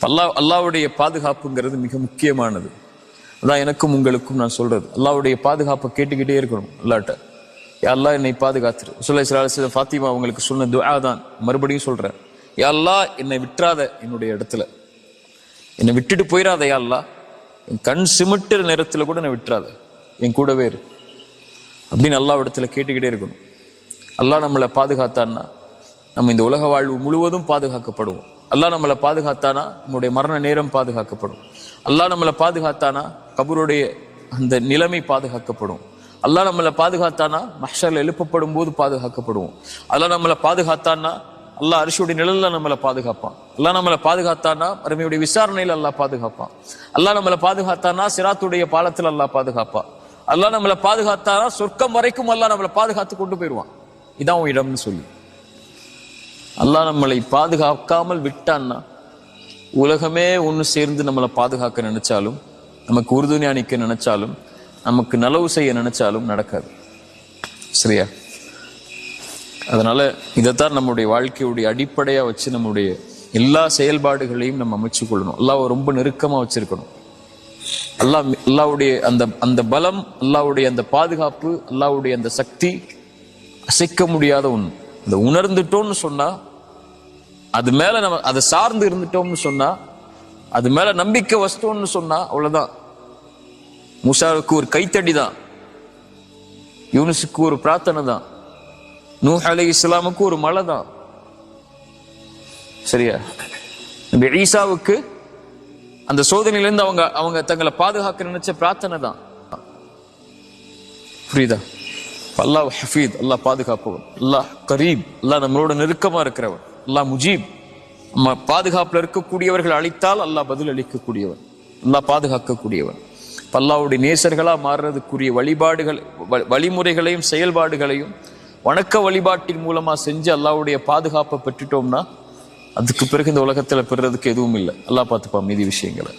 அல்லாஹ் அல்லாவுடைய பாதுகாப்புங்கிறது மிக முக்கியமானது. அதான் எனக்கும் உங்களுக்கும் நான் சொல்றது. அல்லாவுடைய பாதுகாப்பை கேட்டுக்கிட்டே இருக்கணும் அல்லாட்ட. யா என்னை பாதுகாத்துரு. சொல்ல சில ஃபாத்திமா அவங்களுக்கு சொன்ன துஆ தான். மறுபடியும் சொல்றேன். யா அல்லாஹ் என்னை விட்டுறாத என்னுடைய இடத்துல. என்னை விட்டுட்டு போயிடாத யா அல்லாஹ் என் கண் சிமிட்டுற நேரத்தில் கூட என்னை விட்டுறாத. என் கூடவே இரு. அப்படின்னு அல்லாஹ் இடத்துல கேட்டுக்கிட்டே இருக்கணும். அல்லாஹ் நம்மளை பாதுகாத்தான்னா நம்ம இந்த உலக வாழ்வு முழுவதும் பாதுகாக்கப்படுவோம். அல்லாஹ் நம்மளை பாதுகாத்தானா? நம்முடைய மரண நேரம் பாதுகாக்கப்படும். அல்லாஹ் நம்மளை பாதுகாத்தானா? கபருடைய அந்த நிலைமை பாதுகாக்கப்படும். அல்லாஹ் நம்மளை பாதுகாத்தானா? மஹ்ஷர்ல எழுப்பப்படும் போது பாதுகாக்கப்படுவோம். அல்லாஹ் நம்மளை பாதுகாத்தானா அல்லாஹ் அரிசியுடைய நிழலில் நம்மளை பாதுகாப்பான். அல்லாஹ் நம்மளை பாதுகாத்தானா அருமையுடைய விசாரணையில் அல்லாஹ் பாதுகாப்பான். அல்லாஹ் நம்மளை பாதுகாத்தானா சிராத்துடைய பாலத்தில் அல்லாஹ் பாதுகாப்பான். அல்லாஹ் நம்மளை பாதுகாத்தானா? சொர்க்கம் வரைக்கும் அல்லாஹ் நம்மளை பாதுகாத்து கொண்டு போயிடுவான். இதான் உன் இடம்னு சொல்லி. அல்லாஹ் நம்மளை பாதுகாக்காமல் விட்டான்னா உலகமே ஒன்று சேர்ந்து நம்மளை பாதுகாக்க நினைச்சாலும் நமக்கு உறுதுணை அணிக்க நினைச்சாலும் நமக்கு நலவு செய்ய நினைச்சாலும் நடக்காது. சரியா? அதனால இதைத்தான் நம்முடைய வாழ்க்கையுடைய அடிப்படையாக வச்சு நம்முடைய எல்லா செயல்பாடுகளையும் நம்ம அமைச்சு கொள்ளணும். அல்லாஹ் ரொம்ப நெருக்கமாக வச்சிருக்கணும். அல்லாஹ் அல்லாவுடைய அந்த அந்த பலம் அல்லாவுடைய அந்த பாதுகாப்பு அல்லாவுடைய அந்த சக்தி அசைக்க முடியாத ஒன்று இந்த உணர்ந்துட்டோம்னு சொன்னா அது மேல நம்ம அதை சார்ந்து இருந்துட்டோம்னு சொன்னா அது மேல நம்பிக்கை வச்சிட்டோம்னு சொன்னா அவ்வளவுதான். முசாவுக்கு ஒரு கைத்தடி தான் யூனிஸுக்கு ஒரு பிரார்த்தனை தான் நூஹ் அலை இஸ்லாமுக்கு ஒரு மலை தான் சரியா? நபி ஈசாவுக்கு அந்த சோதனையிலேருந்து அவங்க அவங்க தங்களை பாதுகாக்க நினைச்ச பிரார்த்தனை தான் புரியுதா? அல்லாஹ் ஹஃபீத் அல்லாஹ் பாதுகாப்பவன் அல்லாஹ் கரீப் அல்லாஹ் நம்மளோட நெருக்கமா இருக்கிறவன் அல்லாஹ் முஜீப். நம்ம பாதுகாப்பில் இருக்கக்கூடியவர்கள் அழித்தால் அல்லாஹ் பதில் அளிக்கக்கூடியவன் அல்லாஹ் பாதுகாக்கக்கூடியவன் அல்லாவுடைய நேசர்களாக மாறுறதுக்குரிய வழிபாடுகள் வ- வழிமுறைகளையும் செயல்பாடுகளையும் வணக்க வழிபாட்டின் மூலமாக செஞ்சு அல்லாவுடைய பாதுகாப்பை பெற்றுட்டோம்னா அதுக்கு பிறகு இந்த உலகத்தில் பெறுறதுக்கு எதுவும் இல்லை. அல்லாஹ் பார்த்துப்பா மீதி விஷயங்களை.